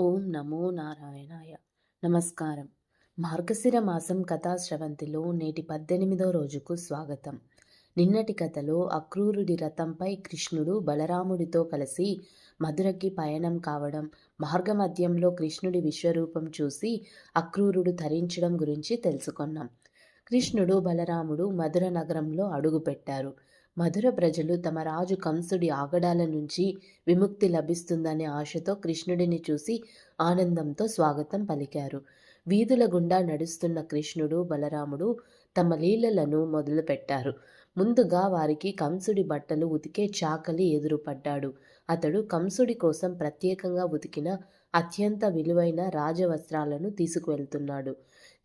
ఓం నమో నారాయణాయ. నమస్కారం. మార్గశిర మాసం కథా శ్రవంతిలో నేటి పద్దెనిమిదో రోజుకు స్వాగతం. నిన్నటి కథలో అక్రూరుడి రథంపై కృష్ణుడు బలరాముడితో కలిసి మధురకి పయనం కావడం మార్గమధ్యంలో కృష్ణుడి విశ్వరూపం చూసి అక్రూరుడు ధరించడం గురించి తెలుసుకున్నాం. కృష్ణుడు బలరాముడు మధుర నగరంలో అడుగుపెట్టారు. మధుర ప్రజలు తమ రాజు కంసుడి ఆగడాల నుంచి విముక్తి లభిస్తుందనే ఆశతో కృష్ణుడిని చూసి ఆనందంతో స్వాగతం పలికారు. వీధుల గుండా నడుస్తున్న కృష్ణుడు బలరాముడు తమ లీలలను మొదలుపెట్టారు. ముందుగా వారికి కంసుడి బట్టలు ఉతికే చాకలి ఎదురుపడ్డాడు. అతడు కంసుడి కోసం ప్రత్యేకంగా ఉతికిన అత్యంత విలువైన రాజవస్త్రాలను తీసుకువెళ్తున్నాడు.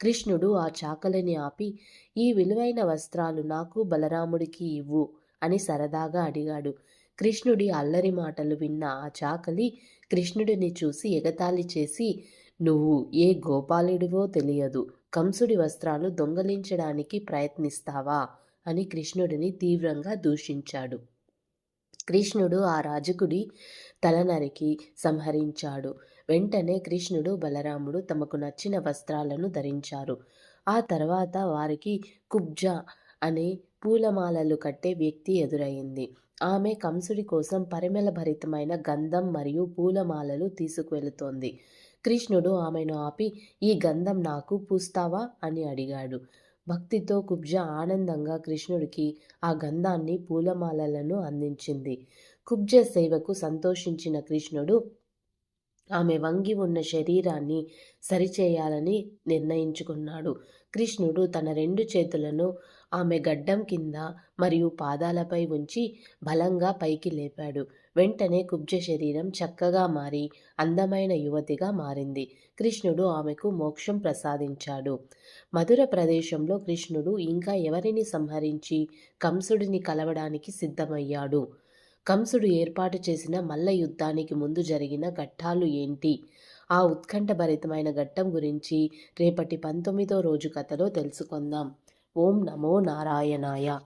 కృష్ణుడు ఆ చాకలిని ఆపి ఈ విలువైన వస్త్రాలు నాకు బలరాముడికి ఇవ్వు అని సరదాగా అడిగాడు. కృష్ణుడి అల్లరి మాటలు విన్న ఆ చాకలి కృష్ణుడిని చూసి ఎగతాళి చేసి నువ్వు ఏ గోపాలుడివో తెలియదు. కంసుడి వస్త్రాలు దొంగలించడానికి ప్రయత్నిస్తావా? అని కృష్ణుడిని తీవ్రంగా దూషించాడు. కృష్ణుడు ఆ రాజకుడి తల నరికి సంహరించాడు. వెంటనే కృష్ణుడు బలరాముడు తమకు నచ్చిన వస్త్రాలను ధరించారు. ఆ తర్వాత వారికి కుబ్జ అనే పూలమాలలు కట్టే వ్యక్తి ఎదురయ్యింది ఆమె కంసుడి కోసం పరిమళ భరితమైన గంధం మరియు పూలమాలలు తీసుకువెళుతోంది. కృష్ణుడు ఆమెను ఆపి ఈ గంధం నాకు పూస్తావా? అని అడిగాడు. భక్తితో కుబ్జ ఆనందంగా కృష్ణుడికి ఆ గంధాన్ని పూలమాలలను అందించింది. కుబ్జ సేవకు సంతోషించిన కృష్ణుడు ఆమె వంగి ఉన్న శరీరాన్ని సరిచేయాలని నిర్ణయించుకున్నాడు. కృష్ణుడు తన రెండు చేతులను ఆమె గడ్డం కింద మరియు పాదాలపై ఉంచి బలంగా పైకి లేపాడు. వెంటనే కుబ్జ శరీరం చక్కగా మారి అందమైన యువతిగా మారింది. కృష్ణుడు ఆమెకు మోక్షం ప్రసాదించాడు. మధుర ప్రదేశంలో కృష్ణుడు ఇంకా ఎవరిని సంహరించి కంసుడిని కలవడానికి సిద్ధమయ్యాడు? కంసుడు ఏర్పాటు చేసిన మల్ల యుద్ధానికి ముందు జరిగిన ఘట్టాలు ఏంటి? ఆ ఉత్కంఠభరితమైన ఘట్టం గురించి రేపటి పంతొమ్మిదో రోజు కథలో తెలుసుకుందాం. ఓం నమో నారాయణాయ.